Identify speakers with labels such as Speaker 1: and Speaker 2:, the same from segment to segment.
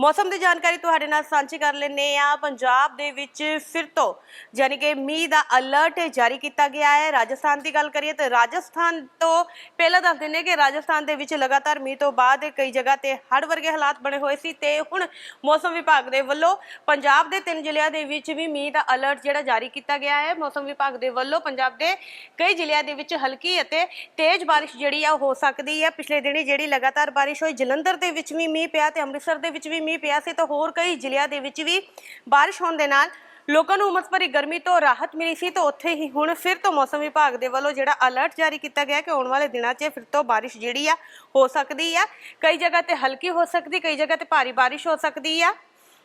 Speaker 1: ਮੌਸਮ ਦੀ ਜਾਣਕਾਰੀ ਤੁਹਾਡੇ ਨਾਲ ਸਾਂਝੀ ਕਰ ਲੈਂਦੇ ਆ ਪੰਜਾਬ ਦੇ ਵਿੱਚ ਫਿਰ ਤੋਂ ਯਾਨੀ ਕਿ ਮੀਂਹ ਦਾ ਅਲਰਟ ਜਾਰੀ ਕੀਤਾ ਗਿਆ ਹੈ। ਰਾਜਸਥਾਨ ਦੀ ਗੱਲ ਕਰੀਏ ਤਾਂ ਰਾਜਸਥਾਨ ਤੋਂ ਪਹਿਲਾਂ ਦੱਸ ਦਿੰਦੇ ਕਿ ਰਾਜਸਥਾਨ ਦੇ ਵਿੱਚ ਲਗਾਤਾਰ ਮੀਂਹ ਤੋਂ ਬਾਅਦ ਕਈ ਜਗ੍ਹਾ ਤੇ ਹੜ੍ਹ ਵਰਗੇ ਹਾਲਾਤ ਬਣੇ ਹੋਏ ਸੀ ਤੇ ਹੁਣ ਮੌਸਮ ਵਿਭਾਗ ਦੇ ਵੱਲੋਂ ਪੰਜਾਬ ਦੇ ਤਿੰਨ ਜ਼ਿਲ੍ਹਿਆਂ ਦੇ ਵਿੱਚ ਵੀ ਮੀਂਹ ਦਾ ਅਲਰਟ ਜਿਹੜਾ ਜਾਰੀ ਕੀਤਾ ਗਿਆ ਹੈ। ਮੌਸਮ ਵਿਭਾਗ ਦੇ ਵੱਲੋਂ ਪੰਜਾਬ ਦੇ ਕਈ ਜ਼ਿਲ੍ਹਿਆਂ ਦੇ ਵਿੱਚ ਹਲਕੀ ਅਤੇ ਤੇਜ਼ ਬਾਰਿਸ਼ ਜਿਹੜੀ ਆ ਉਹ ਹੋ ਸਕਦੀ ਹੈ। ਪਿਛਲੇ ਦਿਨੀ ਜਿਹੜੀ ਲਗਾਤਾਰ ਬਾਰਿਸ਼ ਹੋਈ, ਜਲੰਧਰ ਦੇ ਵਿੱਚ ਵੀ ਮੀਂਹ ਪਿਆ ਤੇ ਅੰਮ੍ਰਿਤਸਰ ਦੇ ਵਿੱਚ ਵੀ ਮੀਂਹ ਪਿਆ ਸੀ ਤਾਂ ਹੋਰ ਕਈ ਜ਼ਿਲ੍ਹਿਆਂ ਦੇ ਵਿੱਚ ਵੀ ਬਾਰਿਸ਼ ਹੋਣ ਦੇ ਨਾਲ ਲੋਕਾਂ ਨੂੰ ਉਮਸ ਭਰੀ ਗਰਮੀ ਤੋਂ ਰਾਹਤ ਮਿਲੀ ਸੀ ਤਾਂ ਉੱਥੇ ਹੀ ਹੁਣ ਫਿਰ ਤੋਂ ਮੌਸਮ ਵਿਭਾਗ ਦੇ ਵੱਲੋਂ ਜਿਹੜਾ ਅਲਰਟ ਜਾਰੀ ਕੀਤਾ ਗਿਆ ਕਿ ਆਉਣ ਵਾਲੇ ਦਿਨਾਂ 'ਚ ਫਿਰ ਤੋਂ ਬਾਰਿਸ਼ ਜਿਹੜੀ ਆ ਹੋ ਸਕਦੀ ਆ। ਕਈ ਜਗ੍ਹਾ ਤੇ ਹਲਕੀ ਹੋ ਸਕਦੀ, ਕਈ ਜਗ੍ਹਾ ਤੇ ਭਾਰੀ ਬਾਰਿਸ਼ ਹੋ ਸਕਦੀ ਆ।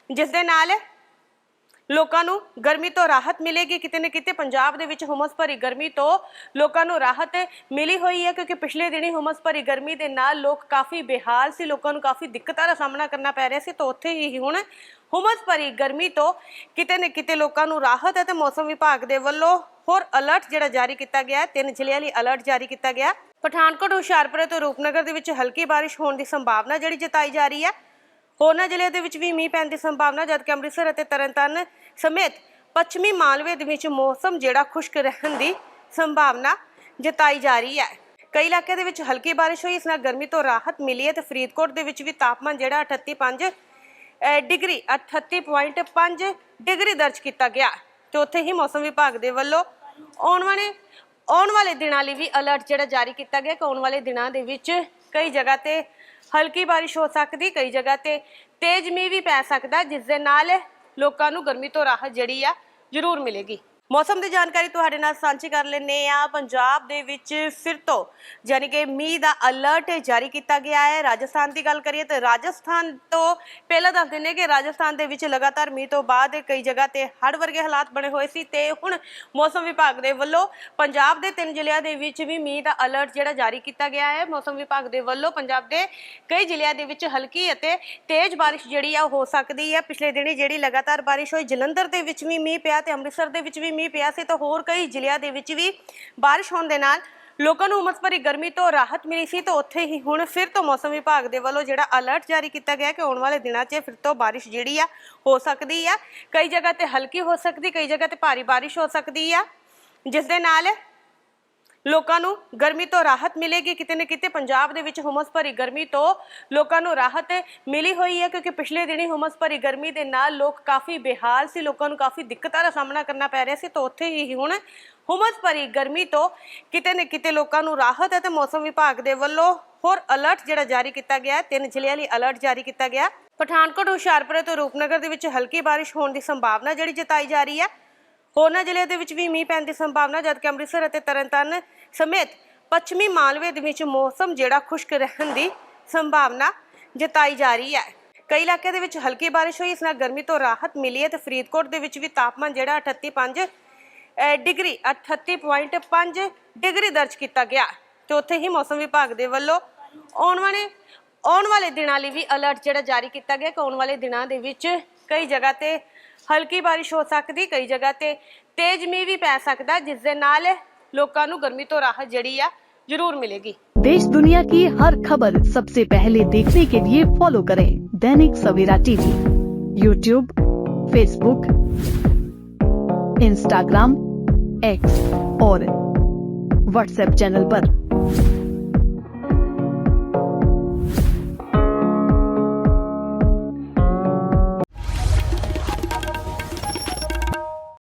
Speaker 1: ਜਿਸ ਦੇ ਨਾਲ ਲੋਕਾਂ ਨੂੰ ਗਰਮੀ ਤੋਂ ਰਾਹਤ ਮਿਲੇਗੀ। ਕਿਤੇ ਨਾ ਕਿਤੇ ਪੰਜਾਬ ਦੇ ਵਿੱਚ ਹੁਮਸ ਭਰੀ ਗਰਮੀ ਤੋਂ ਲੋਕਾਂ ਨੂੰ ਰਾਹਤ ਮਿਲੀ ਹੋਈ ਹੈ, ਕਿਉਂਕਿ ਪਿਛਲੇ ਦਿਨੀ ਹੁਮਸ ਭਰੀ ਗਰਮੀ ਦੇ ਨਾਲ ਲੋਕ ਕਾਫੀ ਬੇਹਾਲ ਸੀ, ਲੋਕਾਂ ਨੂੰ ਕਾਫੀ ਦਿੱਕਤਾਂ ਦਾ ਸਾਹਮਣਾ ਕਰਨਾ ਪੈ ਰਿਹਾ ਸੀ। ਤਾਂ ਉੱਥੇ ਹੀ ਹੁਣ ਹੁਮਸ ਭਰੀ ਗਰਮੀ ਤੋਂ ਕਿਤੇ ਨਾ ਕਿਤੇ ਲੋਕਾਂ ਨੂੰ ਰਾਹਤ ਹੈ ਤੇ ਮੌਸਮ ਵਿਭਾਗ ਦੇ ਵੱਲੋਂ ਹੋਰ ਅਲਰਟ ਜਿਹੜਾ ਜਾਰੀ ਕੀਤਾ ਗਿਆ ਹੈ, ਤਿੰਨ ਜ਼ਿਲ੍ਹਿਆਂ ਲਈ ਅਲਰਟ ਜਾਰੀ ਕੀਤਾ ਗਿਆ ਪਠਾਨਕੋਟ, ਹੁਸ਼ਿਆਰਪੁਰ ਤੇ ਰੂਪਨਗਰ ਦੇ ਵਿੱਚ ਹਲਕੀ ਬਾਰਿਸ਼ ਹੋਣ ਦੀ ਸੰਭਾਵਨਾ ਜਿਹੜੀ ਜਤਾਈ ਜਾ ਰਹੀ ਹੈ। ਹੋਰਨਾਂ ਜ਼ਿਲ੍ਹਿਆਂ ਦੇ ਵਿੱਚ ਵੀ ਮੀਂਹ ਪੈਣ ਦੀ ਸੰਭਾਵਨਾ, ਜਦਕਿ ਅੰਮ੍ਰਿਤਸਰ ਅਤੇ ਤਰਨਤਾਰਨ ਸਮੇਤ ਪੱਛਮੀ ਮਾਲਵੇ ਦੇ ਵਿੱਚ ਮੌਸਮ ਜਿਹੜਾ ਖੁਸ਼ਕ ਰਹਿਣ ਦੀ ਸੰਭਾਵਨਾ ਜਤਾਈ ਜਾ ਰਹੀ ਹੈ। ਕਈ ਇਲਾਕਿਆਂ ਦੇ ਵਿੱਚ ਹਲਕੀ ਬਾਰਿਸ਼ ਹੋਈ, ਇਸ ਨਾਲ ਗਰਮੀ ਤੋਂ ਰਾਹਤ ਮਿਲੀ ਹੈ ਤੇ ਫਰੀਦਕੋਟ ਦੇ ਵਿੱਚ ਵੀ ਤਾਪਮਾਨ ਜਿਹੜਾ 38.5 ਅਹ ਡਿਗਰੀ 38.5 ਡਿਗਰੀ ਦਰਜ ਕੀਤਾ ਗਿਆ। ਤੇ ਉੱਥੇ ਹੀ ਮੌਸਮ ਵਿਭਾਗ ਦੇ ਵੱਲੋਂ ਆਉਣ ਵਾਲੇ ਆਉਣ ਵਾਲੇ ਦਿਨਾਂ ਲਈ ਵੀ ਅਲਰਟ ਜਿਹੜਾ ਜਾਰੀ ਕੀਤਾ ਗਿਆ, ਕਿ ਆਉਣ ਵਾਲੇ ਦਿਨਾਂ ਦੇ ਵਿੱਚ ਕਈ ਜਗ੍ਹਾ ਤੇ ਹਲਕੀ ਬਾਰਿਸ਼ ਹੋ ਸਕਦੀ ਕਈ ਜਗ੍ਹਾ ਤੇ। ਤੇਜ਼ ਮੀਂਹ ਵੀ ਪੈ ਸਕਦਾ ਜਿਸ ਦੇ ਨਾਲ ਲੋਕਾਂ ਨੂੰ ਗਰਮੀ ਤੋਂ ਰਾਹਤ ਜਿਹੜੀ ਆ ਜ਼ਰੂਰ ਮਿਲੇਗੀ। ਮੌਸਮ ਦੀ ਜਾਣਕਾਰੀ ਤੁਹਾਡੇ ਨਾਲ ਸਾਂਝੀ ਕਰ ਲੈਂਦੇ ਆ ਪੰਜਾਬ ਦੇ ਵਿੱਚ ਫਿਰ ਤੋਂ ਯਾਨੀ ਕਿ ਮੀਂਹ ਦਾ ਅਲਰਟ ਜਾਰੀ ਕੀਤਾ ਗਿਆ ਹੈ। ਰਾਜਸਥਾਨ ਦੀ ਗੱਲ ਕਰੀਏ ਤਾਂ ਰਾਜਸਥਾਨ ਤੋਂ ਪਹਿਲਾਂ ਦੱਸ ਦਿੰਦੇ ਕਿ ਰਾਜਸਥਾਨ ਦੇ ਵਿੱਚ ਲਗਾਤਾਰ ਮੀਂਹ ਤੋਂ ਬਾਅਦ ਕਈ ਜਗ੍ਹਾ ਤੇ ਹੜ੍ਹ ਵਰਗੇ ਹਾਲਾਤ ਬਣੇ ਹੋਏ ਸੀ ਤੇ ਹੁਣ ਮੌਸਮ ਵਿਭਾਗ ਦੇ ਵੱਲੋਂ ਪੰਜਾਬ ਦੇ ਤਿੰਨ ਜ਼ਿਲ੍ਹਿਆਂ ਦੇ ਵਿੱਚ ਵੀ ਮੀਂਹ ਦਾ ਅਲਰਟ ਜਿਹੜਾ ਜਾਰੀ ਕੀਤਾ ਗਿਆ ਹੈ। ਮੌਸਮ ਵਿਭਾਗ ਦੇ ਵੱਲੋਂ ਪੰਜਾਬ ਦੇ ਕਈ ਜ਼ਿਲ੍ਹਿਆਂ ਦੇ ਵਿੱਚ ਹਲਕੀ ਅਤੇ ਤੇਜ਼ ਬਾਰਿਸ਼ ਜਿਹੜੀ ਆ ਉਹ ਹੋ ਸਕਦੀ ਹੈ। ਪਿਛਲੇ ਦਿਨੀ ਜਿਹੜੀ ਲਗਾਤਾਰ ਬਾਰਿਸ਼ ਹੋਈ, ਜਲੰਧਰ ਦੇ ਵਿੱਚ ਵੀ ਮੀਂਹ ਪਿਆ ਤੇ ਅੰਮ੍ਰਿਤਸਰ ਦੇ ਵਿੱਚ ਵੀ ਮੀਂਹ ਪਿਆ ਸੀ ਤਾਂ ਹੋਰ ਕਈ ਜ਼ਿਲ੍ਹਿਆਂ ਦੇ ਵਿੱਚ ਵੀ ਬਾਰਿਸ਼ ਹੋਣ ਦੇ ਨਾਲ ਲੋਕਾਂ ਨੂੰ ਉਮਸ ਭਰੀ ਗਰਮੀ ਤੋਂ ਰਾਹਤ ਮਿਲੀ ਸੀ ਤਾਂ ਉੱਥੇ ਹੀ ਹੁਣ ਫਿਰ ਤੋਂ ਮੌਸਮ ਵਿਭਾਗ ਦੇ ਵੱਲੋਂ ਜਿਹੜਾ ਅਲਰਟ ਜਾਰੀ ਕੀਤਾ ਗਿਆ ਕਿ ਆਉਣ ਵਾਲੇ ਦਿਨਾਂ 'ਚ ਫਿਰ ਤੋਂ ਬਾਰਿਸ਼ ਜਿਹੜੀ ਆ ਹੋ ਸਕਦੀ ਆ। ਕਈ ਜਗ੍ਹਾ ਤੇ ਹਲਕੀ ਹੋ ਸਕਦੀ, ਕਈ ਜਗ੍ਹਾ ਤੇ ਭਾਰੀ ਬਾਰਿਸ਼ ਹੋ ਸਕਦੀ ਆ। ਜਿਸ ਦੇ ਨਾਲ ਲੋਕਾਂ ਨੂੰ ਗਰਮੀ ਤੋਂ ਰਾਹਤ ਮਿਲੇਗੀ। ਕਿਤੇ ਨਾ ਕਿਤੇ ਪੰਜਾਬ ਦੇ ਵਿੱਚ ਹੁਮਸ ਭਰੀ ਗਰਮੀ ਤੋਂ ਲੋਕਾਂ ਨੂੰ ਰਾਹਤ ਮਿਲੀ ਹੋਈ ਹੈ, ਕਿਉਂਕਿ ਪਿਛਲੇ ਦਿਨੀ ਹੁਮਸ ਭਰੀ ਗਰਮੀ ਦੇ ਨਾਲ ਲੋਕ ਕਾਫੀ ਬੇਹਾਲ ਸੀ, ਲੋਕਾਂ ਨੂੰ ਕਾਫੀ ਦਿੱਕਤਾਂ ਦਾ ਸਾਹਮਣਾ ਕਰਨਾ ਪੈ ਰਿਹਾ ਸੀ। ਤਾਂ ਉੱਥੇ ਹੀ ਹੁਣ ਹੁਮਸ ਭਰੀ ਗਰਮੀ ਤੋਂ ਕਿਤੇ ਨਾ ਕਿਤੇ ਲੋਕਾਂ ਨੂੰ ਰਾਹਤ ਹੈ ਤੇ ਮੌਸਮ ਵਿਭਾਗ ਦੇ ਵੱਲੋਂ ਹੋਰ ਅਲਰਟ ਜਿਹੜਾ ਜਾਰੀ ਕੀਤਾ ਗਿਆ ਤਿੰਨ ਜ਼ਿਲ੍ਹਿਆਂ ਲਈ ਅਲਰਟ ਜਾਰੀ ਕੀਤਾ ਗਿਆ ਪਠਾਨਕੋਟ, ਹੁਸ਼ਿਆਰਪੁਰ ਤੇ ਰੂਪਨਗਰ ਦੇ ਵਿੱਚ ਹਲਕੀ ਬਾਰਿਸ਼ ਹੋਣ ਦੀ ਸੰਭਾਵਨਾ ਜਿਹੜੀ ਜਤਾਈ ਜਾ ਰਹੀ ਹੈ। ਹੋਰਨਾਂ ਜ਼ਿਲ੍ਹਿਆਂ ਦੇ ਵਿੱਚ ਵੀ ਮੀਂਹ ਪੈਣ ਦੀ ਸੰਭਾਵਨਾ ਜਦਕਿ ਅੰਮ੍ਰਿਤਸਰ ਅਤੇ ਤਰਨਤਾਰਨ ਸਮੇਤ ਪੱਛਮੀ ਮਾਲਵੇ ਦੇ ਵਿੱਚ ਮੌਸਮ ਜਿਹੜਾ ਖੁਸ਼ਕ ਰਹਿਣ ਦੀ ਸੰਭਾਵਨਾ ਜਤਾਈ ਜਾ ਰਹੀ ਹੈ। ਕਈ ਇਲਾਕਿਆਂ ਦੇ ਵਿੱਚ ਹਲਕੀ ਬਾਰਿਸ਼ ਹੋਈ, ਇਸ ਨਾਲ ਗਰਮੀ ਤੋਂ ਰਾਹਤ ਮਿਲੀ ਹੈ ਤੇ ਫਰੀਦਕੋਟ ਦੇ ਵਿੱਚ ਵੀ ਤਾਪਮਾਨ ਜਿਹੜਾ 38.5 ਅਹ ਡਿਗਰੀ 38.5 ਡਿਗਰੀ ਦਰਜ ਕੀਤਾ ਗਿਆ। ਤੇ ਉੱਥੇ ਹੀ ਮੌਸਮ ਵਿਭਾਗ ਦੇ ਵੱਲੋਂ ਆਉਣ ਵਾਲੇ ਆਉਣ ਵਾਲੇ ਦਿਨਾਂ ਲਈ ਵੀ ਅਲਰਟ ਜਿਹੜਾ ਜਾਰੀ ਕੀਤਾ ਗਿਆ ਕਿ ਆਉਣ ਵਾਲੇ ਦਿਨਾਂ ਦੇ ਵਿੱਚ ਕਈ ਜਗ੍ਹਾ ਤੇ ਹਲਕੀ ਬਾਰਿਸ਼ ਹੋ ਸਕਦੀ, ਕਈ ਜਗ੍ਹਾ ਤੇ ਤੇਜ਼ ਮੀਂਹ ਵੀ ਪੈ ਸਕਦਾ, ਜਿਸ ਦੇ ਨਾਲ ਲੋਕਾਂ ਨੂੰ ਗਰਮੀ ਤੋਂ ਰਾਹਤ ਜਿਹੜੀ ਆ ਜ਼ਰੂਰ ਮਿਲੇਗੀ
Speaker 2: देश दुनिया की हर खबर सबसे पहले देखने के लिए फॉलो करें Dainik Savera TV YouTube Facebook Instagram X और व्हाट्सएप चैनल पर।